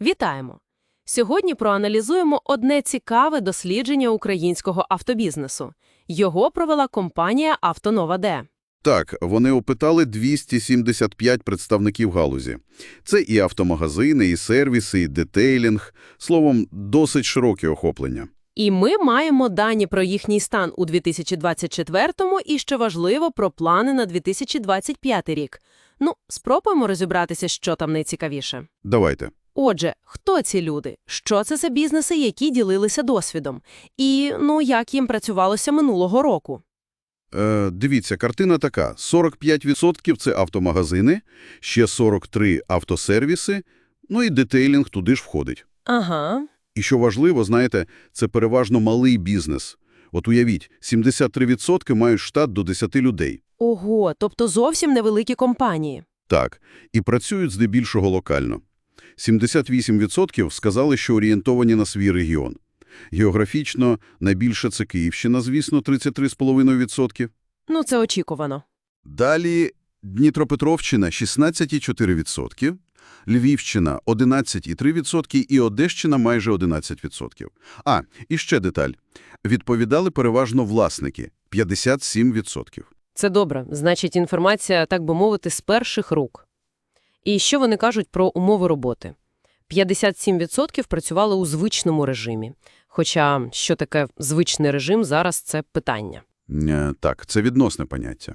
Вітаємо! Сьогодні проаналізуємо одне цікаве дослідження українського автобізнесу. Його провела компанія «Автонова Д». Так, вони опитали 275 представників галузі. Це і автомагазини, і сервіси, і детейлінг. Словом, досить широке охоплення. І ми маємо дані про їхній стан у 2024-му і, що важливо, про плани на 2025 рік. Ну, спробуємо розібратися, що там найцікавіше. Давайте. Отже, хто ці люди? Що це за бізнеси, які ділилися досвідом? І, ну, як їм працювалося минулого року? Е, дивіться, картина така. 45% – це автомагазини, ще 43 – автосервіси, ну і детейлінг туди ж входить. Ага. І що важливо, знаєте, це переважно малий бізнес. От уявіть, 73% мають штат до 10 людей. Ого, тобто зовсім невеликі компанії. Так, і працюють здебільшого локально. 78% сказали, що орієнтовані на свій регіон. Географічно найбільше це Київщина, звісно, 33,5%. Ну, це очікувано. Далі Дніпропетровщина – 16,4%, Львівщина – 11,3% і Одещина – майже 11%. А, і ще деталь. Відповідали переважно власники – 57%. Це добре. Значить, інформація, так би мовити, з перших рук. І що вони кажуть про умови роботи? 57% працювали у звичному режимі. Хоча, що таке звичний режим, зараз це питання. Е, Так, це відносне поняття.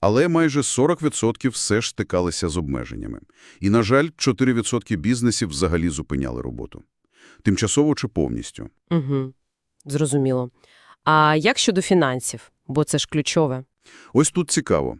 Але майже 40% все ж стикалися з обмеженнями. І, на жаль, 4% бізнесів взагалі зупиняли роботу. Тимчасово чи повністю. Угу. Зрозуміло. А як щодо фінансів? Бо це ж ключове. Ось тут цікаво.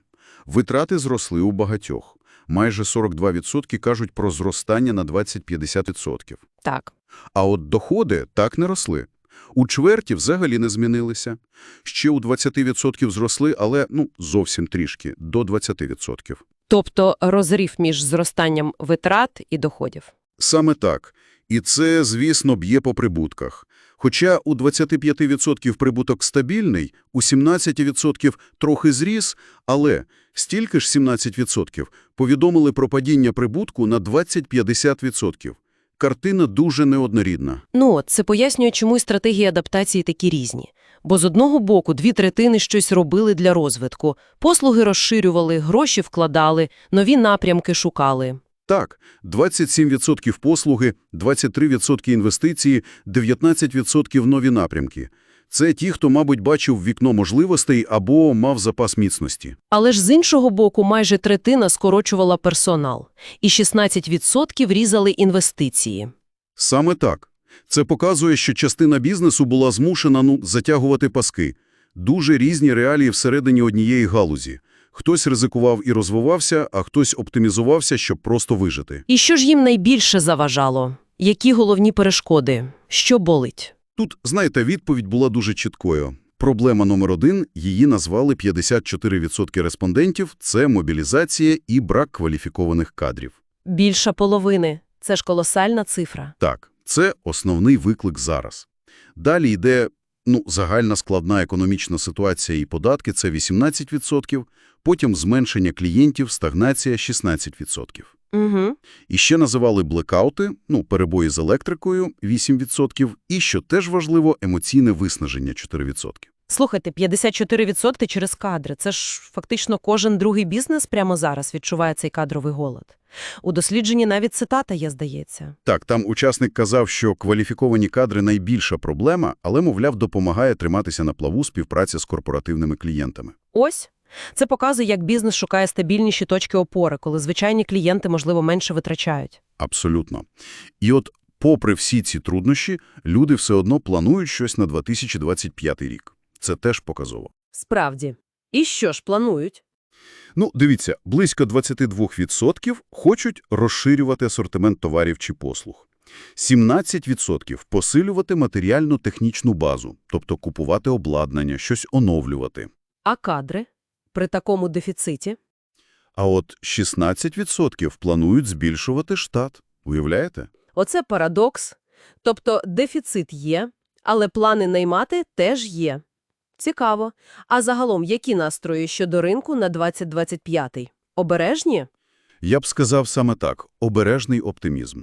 Витрати зросли у багатьох. Майже 42% кажуть про зростання на 20-50%. Так. А от доходи так не росли. У чверті взагалі не змінилися. Ще у 20% зросли, але ну зовсім трішки, до 20%. Тобто розрив між зростанням витрат і доходів. Саме так. І це, звісно, б'є по прибутках. Хоча у 25% прибуток стабільний, у 17% трохи зріс, але стільки ж 17% повідомили про падіння прибутку на 20-50%. Картина дуже неоднорідна. Ну, це пояснює, чому стратегії адаптації такі різні. Бо з одного боку дві третини щось робили для розвитку, послуги розширювали, гроші вкладали, нові напрямки шукали. Так, 27% послуги, 23% інвестиції, 19% нові напрямки. Це ті, хто, мабуть, бачив вікно можливостей або мав запас міцності. Але ж з іншого боку майже третина скорочувала персонал, і 16% різали інвестиції. Саме так. Це показує, що частина бізнесу була змушена ну, затягувати паски. Дуже різні реалії всередині однієї галузі. Хтось ризикував і розвивався, а хтось оптимізувався, щоб просто вижити. І що ж їм найбільше заважало? Які головні перешкоди? Що болить? Тут, знаєте, відповідь була дуже чіткою. Проблема номер один, її назвали 54% респондентів – це мобілізація і брак кваліфікованих кадрів. Більша половини. Це ж колосальна цифра. Так, це основний виклик зараз. Далі йде ну, загальна складна економічна ситуація і податки – це 18%, потім зменшення клієнтів, стагнація – 16%. Угу. І ще називали блекаути, ну, перебої з електрикою – 8%, і, що теж важливо, емоційне виснаження – 4%. Слухайте, 54% через кадри. Це ж фактично кожен другий бізнес прямо зараз відчуває цей кадровий голод. У дослідженні навіть цитата є, здається. Так, там учасник казав, що кваліфіковані кадри – найбільша проблема, але, мовляв, допомагає триматися на плаву співпраця з корпоративними клієнтами. Ось. Це показує, як бізнес шукає стабільніші точки опори, коли звичайні клієнти, можливо, менше витрачають. Абсолютно. І от, попри всі ці труднощі, люди все одно планують щось на 2025 рік. Це теж показово. Справді. І що ж планують? Ну, дивіться, близько 22% хочуть розширювати асортимент товарів чи послуг. 17% посилювати матеріально-технічну базу, тобто купувати обладнання, щось оновлювати. А кадри? При такому дефіциті? А от 16% планують збільшувати штат. Уявляєте? Оце парадокс. Тобто дефіцит є, але плани наймати теж є. Цікаво. А загалом, які настрої щодо ринку на 2025? Обережні? Я б сказав саме так – обережний оптимізм.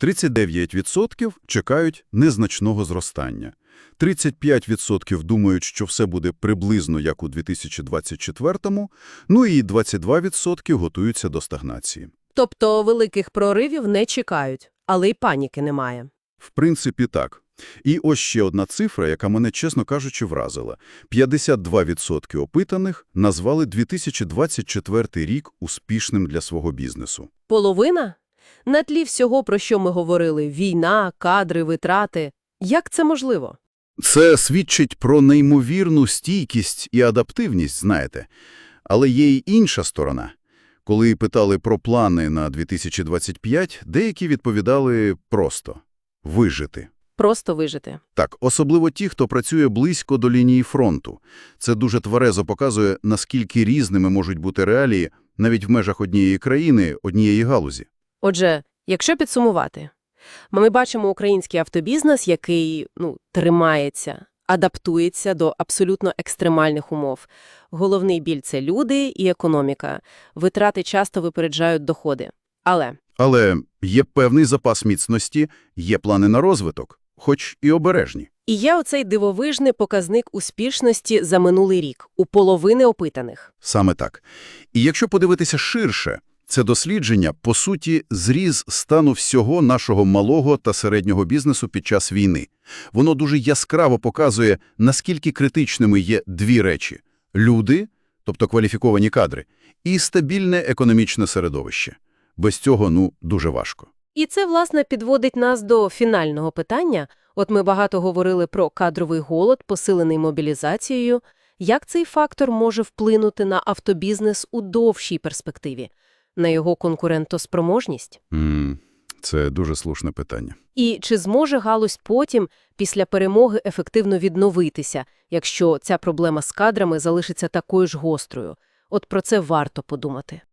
39% чекають незначного зростання. 35% думають, що все буде приблизно як у 2024-му, ну і 22% готуються до стагнації. Тобто великих проривів не чекають, але й паніки немає. В принципі, так. І ось ще одна цифра, яка мене, чесно кажучи, вразила. 52% опитаних назвали 2024 рік успішним для свого бізнесу. Половина? На тлі всього, про що ми говорили – війна, кадри, витрати. Як це можливо? Це свідчить про неймовірну стійкість і адаптивність, знаєте. Але є й інша сторона. Коли питали про плани на 2025, деякі відповідали просто – вижити. Просто вижити. Так, особливо ті, хто працює близько до лінії фронту. Це дуже тверезо показує, наскільки різними можуть бути реалії навіть в межах однієї країни, однієї галузі. Отже, якщо підсумувати, ми бачимо український автобізнес, який ну, тримається, адаптується до абсолютно екстремальних умов. Головний біль – це люди і економіка. Витрати часто випереджають доходи. Але Але є певний запас міцності, є плани на розвиток, хоч і обережні. і є оцей дивовижний показник успішності за минулий рік у половини опитаних. Саме так. І якщо подивитися ширше, це дослідження, по суті, зріз стану всього нашого малого та середнього бізнесу під час війни. Воно дуже яскраво показує, наскільки критичними є дві речі – люди, тобто кваліфіковані кадри, і стабільне економічне середовище. Без цього, ну, дуже важко. І це, власне, підводить нас до фінального питання. От ми багато говорили про кадровий голод, посилений мобілізацією. Як цей фактор може вплинути на автобізнес у довшій перспективі? На його конкурентоспроможність? М, Це дуже слушне питання. І чи зможе галузь потім, після перемоги, ефективно відновитися, якщо ця проблема з кадрами залишиться такою ж гострою? От про це варто подумати.